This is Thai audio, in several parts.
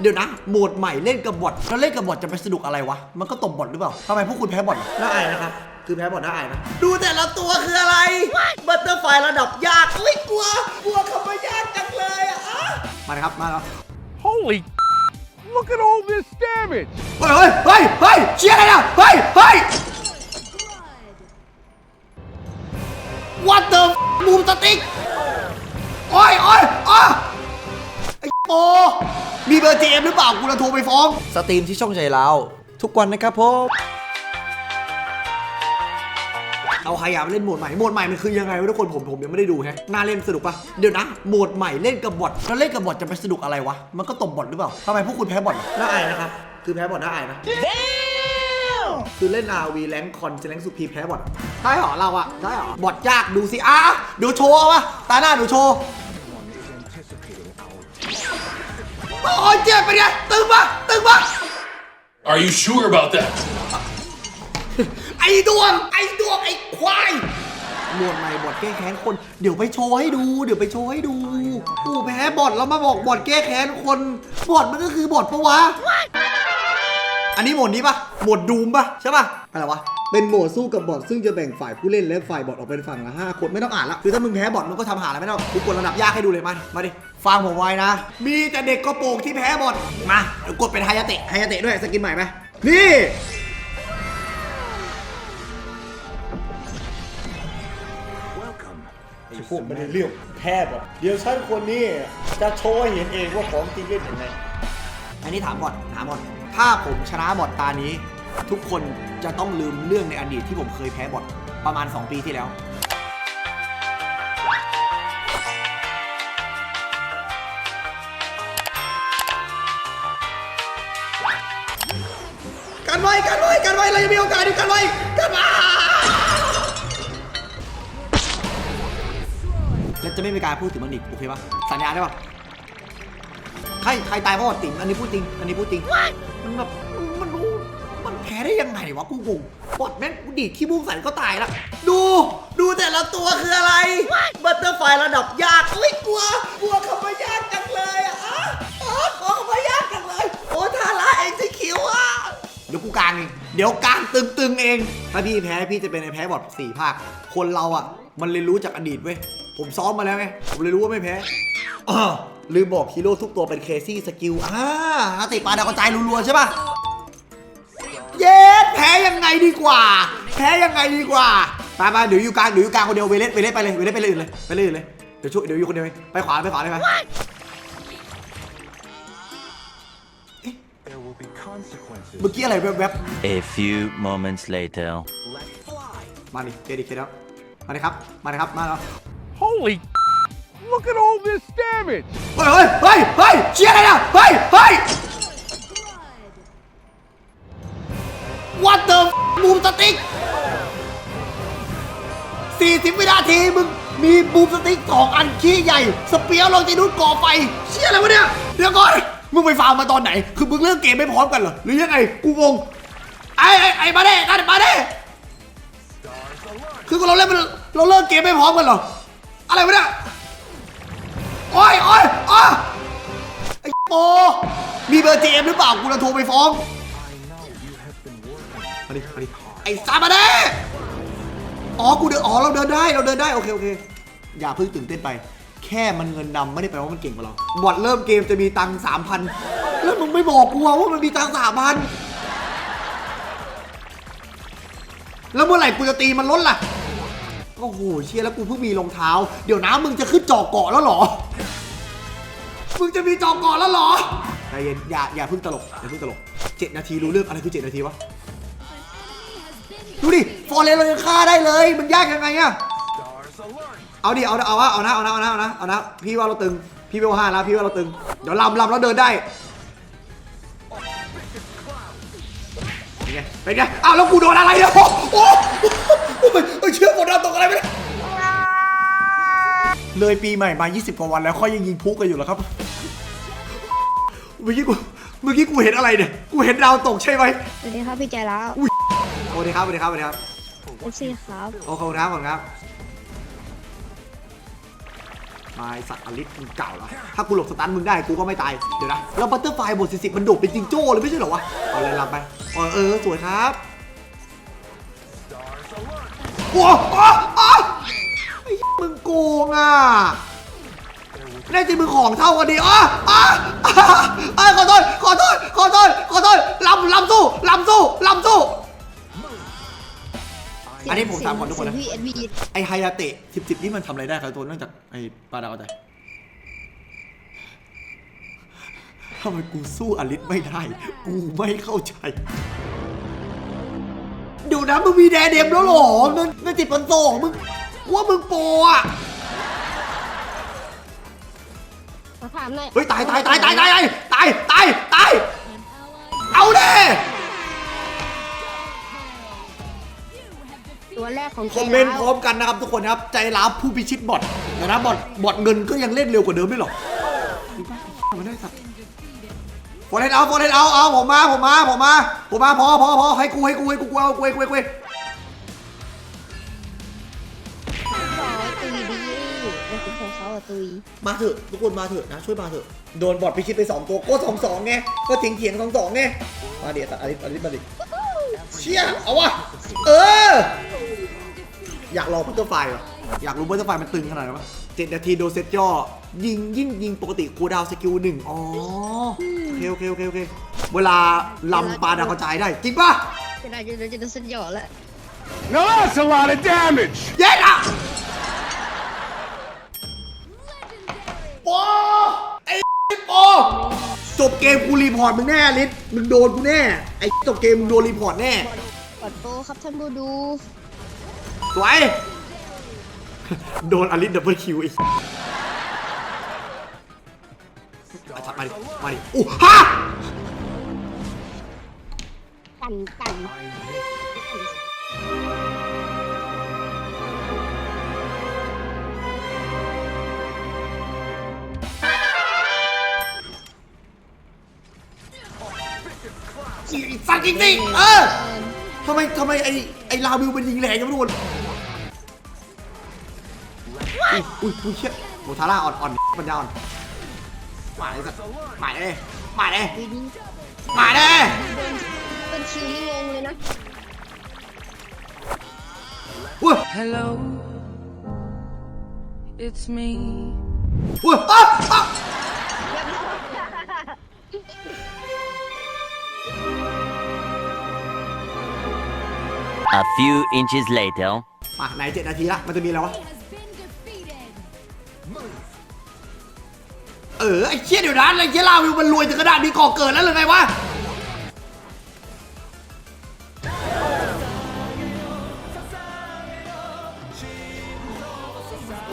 เดี๋ยวนะโหมดใหม่เล่นกับบอทแล้วเล่นกับบอทจะไปสนุกอะไรวะ มันก็ตบบอทหรือเปล่าทำไมพวกคุณแพ้บอทน่าอายนะครับคือแพ้บอทน่าอายนะ ดูแต่ละตัวคืออะไร บัตเตอร์ไฟระดับยากอุ้ยกลัว กลัวคำว่ายากจังเลยอะอะมาเลยครับ มาแล้ว Holy! Look at all this damage! เฮ้ยเฮ้ยเฮ้ยเฮ้ยเชียร์อะไรนะ โอมีเบอร์ GM หรือเปล่ากูจะโทรไปฟ้อง สตรีมที่ช่องใจเราทุกวันนะครับผมเอาใครอยากเล่นโหมดใหม่โหมดใหม่มันคือยังไงวะทุกคนผมผมยังไม่ได้ดูแฮะน่าเล่นสนุกปะเดี๋ยวนะโหมดใหม่เล่นกับบอทแล้วเล่นกับบอทจะไปสนุกอะไรวะมันก็ตบบอทหรือเปล่าทำไมพวกคุณแพ้บอทน่าอายนะครับคือแพ้บอทน่าอายนะคือเล่น RV แรงคอนจะแรงสุพีแพ้บอทอะได้เหรอเราอะได้เหรอบอทยากดูสิอะดูโชว์เอาวะตาหน้าดูโชว์ โอ้ยเจ็บไปเนี่ยตึงปะตึงปะ Are you sure about that? ไอ้ดวง ไอ้ดวง ไอ้ควายหมวดใหม่บอทแก้แค้นคน เดี๋ยวไปโชว์ให้ดู เดี๋ยวไปโชว์ให้ดูกูแพ้บอทแล้วมาบอกบอทแก้แค้นคน บอทมันก็คือบอทปะวะ อันนี้โหมดนี้ปะโหมดดูมปะใช่ปะอะไรวะ เป็นโหมดสู้กับบอทซึ่งจะแบ่งฝ่ายผู้เล่นและฝ่ายบอทออกเป็นฝั่งละห้าคนไม่ต้องอ่านละคือถ้ามึงแพ้บอทมึงก็ทำหาอะไรไม่ต้องกูกดระดับยากให้ดูเลยมันมาดิฟังผมไว้นะ มีแต่เด็กกระโปรงที่แพ้บอทมาเดี๋ยวกดเป็นไฮยาเตะไฮยาเตะด้วยสกินใหม่ไหมนี่พวกไม่ได้เรียกแพ้บอเดี๋ยวฉันคนนี้จะโชว์ให้เห็นเองว่าของจริงเล่นยังไงอันนี้ถามก่อนถามก่อนถ้าผมชนะบอทตานี้ ทุกคน จะต้องลืมเรื่องในอดีตที่ผมเคยแพ้บอทประมาณ 2 ปีที่แล้วกันไว้กันไว้กันไว้เรายังมีโอกาสอยู่กันไว้กันไว้แล้วจะไม่มีการพูดถึงมันอีกโอเคปะสัญญาได้ปะใครใครตายเพราะว่าติ๋งอันนี้พูดจริงอันนี้พูดจริงมันแบบมันรู้มันแพ้ได้ยังไงวะกูงงบอดแม่งกูดีดขี้บุ้งใส่ก็ตายละดู ดูแต่ละตัวคืออะไร บัตเตอร์ไฟระดับยากอุ้ยกลัว กลัวคำว่ายากจังเลยอะอ๋อขอคำว่ายากจังเลย โอ้ทาร่าเองที่คิวอะเดี๋ยวกูกางเอง เดี๋ยวกางตึงๆเอง ถ้าพี่แพ้พี่จะเป็นไอ้แพ้บอดสี่ภาค คนเราอะมันเรียนรู้จากอดีตเว้ย ผมซ้อมมาแล้วไง ผมเลยรู้ว่าไม่แพ้ลืมบอกฮีโร่ทุกตัวเป็นเคซี่สกิลอ่าอาติปาดาวกระจายรัวๆใช่ป่ะ เย็ดแพ้ยังไงดีกว่า แพ้ยังไงดีกว่าไปไปเดี๋ยวอยู่กลางเดี๋ยวอยู่กลางคนเดียวเวเลสเวเลสไปเลยเวเลสไปเลยอื่นเลยไปเลยอื่นเลยเดี๋ยวช่วยเดี๋ยวอยู่คนเดียวเองไปขวาไปขวาเลยไป There will be consequences. เมื่อกี้อะไรแวบ A few moments later. ๆมาดิเครดิตเครดิตมาเลยครับมาเลยครับมาแล้ว Holy! Look at all this damage! เฮ้ยเฮ้ยเฮ้ยเฮ้ยเชียร์อะไรนะเฮ้ยเฮ้ย ติ๊ก40 วินาทีมึงมีบูมสติ๊กสองอันขี้ใหญ่ สเปียร์ลองจีนุดก่อไฟ เชี่ยอะไรวะเนี่ย เดี๋ยวก่อน มึงไปฟาร์มมาตอนไหน คือมึงเริ่มเกมไม่พร้อมกันเหรอ หรือยังไง กูงง ไอ้ไอ้ไอ้มาเด้กันมาเด้คือเราเล่นมันเราเลิกเกมไม่พร้อมกันเหรอ อะไรวะเนี่ย โอ้ยโอ้ยอ้าไอ้โปมีเบอร์ GM หรือเปล่า กูจะโทรไปฟ้องมาดิมาดิ ไอ้ซามาเด้อ๋อกูเดินอ๋อเราเดินได้เราเดินได้โอเคโอเคอย่าเพิ่งตื่นเต้นไป แค่มันเงินนำไม่ได้แปลว่ามันเก่งกว่าเราบอดเริ่มเกมจะมีตังสามพันแล้วมึงไม่บอกกูว่ามันมีตังสามพันแล้วเมื่อไหร่กูจะตีมันล้นล่ะโอ้โหเชียร์แล้วกูเพิ่งมีรองเท้า เดี๋ยวนะมึงจะขึ้นจอเกาะแล้วเหรอมึงจะมีจอเกาะแล้วเหรอใจเย็นอย่าอย่าเพิ่งตลกอย่าเพิ่งตลกเจ็ดนาทีรู้เรื่องอะไรคือเจ็ดนาทีวะ ดูดิฟอร์เรนเรายังฆ่าได้เลย มันยากยังไงอะเอาดิเอาเอาเอาเอานะเอานะเอานะเอานะเอานะพี่ว่าเราตึงพี่เวลห้าแล้วพี่ว่าเราตึงเดี๋ยวลำลำแล้วเดินได้เป็นไงเป็นไงอ้าวแล้วกูโดนอะไรเนี่ยโอ้โหโอ้โหเฮ้ยเชื่อหมดแล้วตกอะไรไปเนี่ยเลยปีใหม่มา 20 กว่าวันแล้วค่อยยังยิงพุกันอยู่เหรอครับเมื่อกี้กูเมื่อกี้กูเห็นอะไรเนี่ยกูเห็นดาวตกใช่ไหมสวัสดีครับพี่ใจแล้ว สวัสดีครับสวัสดีครับสวัสดีครับเอฟซีครับโอ้ขอบคุณครับขอบคุณครับมาไอ้สัตว์อลิสมึงเก่าแล้วถ้ากูหลบสตันมึงได้กูก็ไม่ตาย เดี๋ยวนะ แล้วบัตเตอร์ไฟบทสิสิมันโดดเป็นจิงโจ้เลยไม่ใช่เหรอวะ เอาเลยลำไปเออเออ สวยครับโอ้โอ้โอ้ไอ้มึงโกงอะแน่จริงมึงของเท่ากันดีอ๋ออ๋ออ๋อขอโทษ ขอโทษ ขอโทษ ขอโทษลำลำสู้ลำสู้ลำสู้ อันนี้ผมถามก่อนทุกคนนะ พี่เอ็ดวีไอไฮยาเตะสิบสิบนี่มันทำอะไรได้ครับตัวเนื่องจากไอปาดาวแต่ทำไมกูสู้อลิสไม่ได้ กูไม่เข้าใจดูนะมึงมีแดเดมแล้วเหรอเงินเงินจิตปันโตของมึงว่ามึงโปรอะมาถามหน่อยเฮ้ยตายตายตายตายตายตายตายตายตายเอาเด้ ตัวแรกของคอมเมนต์พร้อมกันนะครับทุกคนนะครับ ใจร้าวผู้พิชิตบอทเดี๋ยวนะบอทบอทเงินก็ยังเล่นเร็วกว่าเดิมไม่หรอมันได้สัตว์โฟนเฮดเอาโฟนเฮดเอาเอาผมมาผมมาผมมาผมมาพอพอพอให้กูให้กูให้กูกูเอากูให้กูให้กูให้สอยตุยดีเป็นคุณของเขาอะตุยมาเถอะทุกคนมาเถอะนะช่วยมาเถอะโดนบอทพิชิตไปสองตัวก็สองสองไงก็เถียงเถียงสองสองไงมาเดี๋ยวตัดอลิสอลิสมาดิเชี่ยเอาวะเออ อยากลองบัตเตอร์ไฟว่ะอยากรู้บัตเตอร์ไฟมันตึงขนาดไหนวะเจ็ดนาทีโดนเซตย่อ ยิงยิ่งยิงปกติคูลดาวน์สกิลหนึ่งอ๋อโอเคโอเคโอเคโอเคเวลาลำปลาดาวกระจายได้ จริงป่ะจะได้จะได้จะได้สุดยอดแล้ว Now that's a lot of damage. เย็ดอะโปไอ้โปจบเกมกูรีพอร์ตมึงแน่ลิศมึงโดนกูแน่ไอ้จบเกมมึงโดนรีพอร์ตแน่กดโปรครับท่านบูดู สวย โดนอลิสดับเบิลคิวอีกอาจัดมาดิมาดิอู้ฮะกันกันสั่งจริงๆเออทำไมทำไมไอ้ไอ้ลาวิวมันยิงแรงจังทุกคน อุ้ยอุ้ยอุ้ยเชี่ยโมทาร่าอ่อนอ่อนปัญญาอ่อนมาเลยสัตว์มาเลยมาเลยดีดีมาเลยเป็นคิวนี่งงเลยนะอุ้ย Hello, it's me. อุ้ยอะอะ A few inches later. มาไหนเจ็ดนาทีละมันจะมีอะไรวะ เออไอ้เชี่ยเดี๋ยวนะไอ้เชี่ยลาวิวมันรวยถึงขนาดนี้ก่อเกิดแล้วหรือไงวะ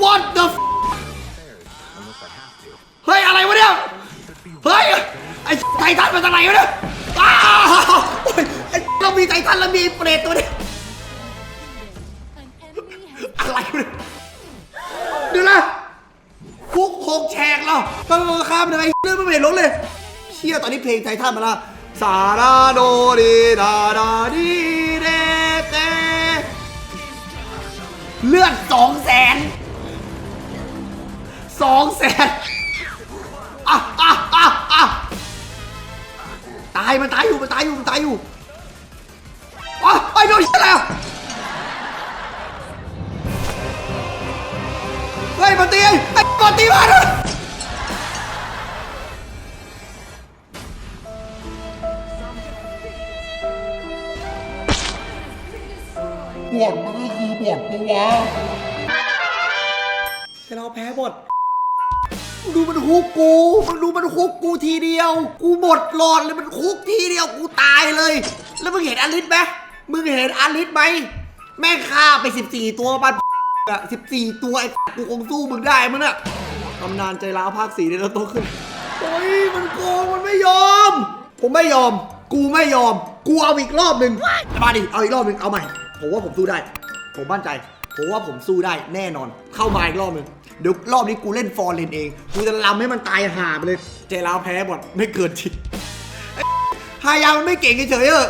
What the เฮ้ย อะไรวะเนี่ย เฮ้ย ไอ้ไททันมาจากไหนวะเนี่ยอ้าวไอ้เรามีไททันแล้วมีเปรตตัวเนี้ยามเลยเรื่องไม่เห็นลงเลยเชี่ยตอนนี้เพลงไททันมาละซาดาโดดีดาดาดีเดเตเลือดสองแสนสองแสนอะอะอะอะตายมันตายอยู่มันตายอยู่มันตายอยู่อะไอ้โดนเหี้ยแล้วเฮ้ยมาตีไอ้ไอ้มาตีมาเลย ก็คือบอดปะวะแต่เราแพ้บอดมึงดูมันคุกกูมึงดูมันคุกกูทีเดียว กูหมดหลอดเลยมันคุกทีเดียวกูตายเลย แล้วมึงเห็นอลิสไหมมึงเห็นอลิสไหมแม่งฆ่าไป 14 ตัวมันอะ14 ตัวไอ้กูคงสู้มึงได้มั้งน่ะตำนานใจร้าวภาคสี่เนี่ยเราโตขึ้นโอ้ยมันโกงมันไม่ยอม ผมไม่ยอม กูไม่ยอม กูเอาอีกรอบหนึ่งมาดิเอาอีกรอบหนึ่งเอาใหม่ผมว่าผมสู้ได้ ผมมั่นใจผมว่าผมสู้ได้แน่นอน เข้ามาอีกรอบหนึ่งเดี๋ยวรอบนี้กูเล่นฟอร์เรนเอง กูจะลำให้มันตายห่าไปเลย เจร้าวแพ้หมดไม่เกินจริงไฮายามันไม่เก่งเฉยๆเออ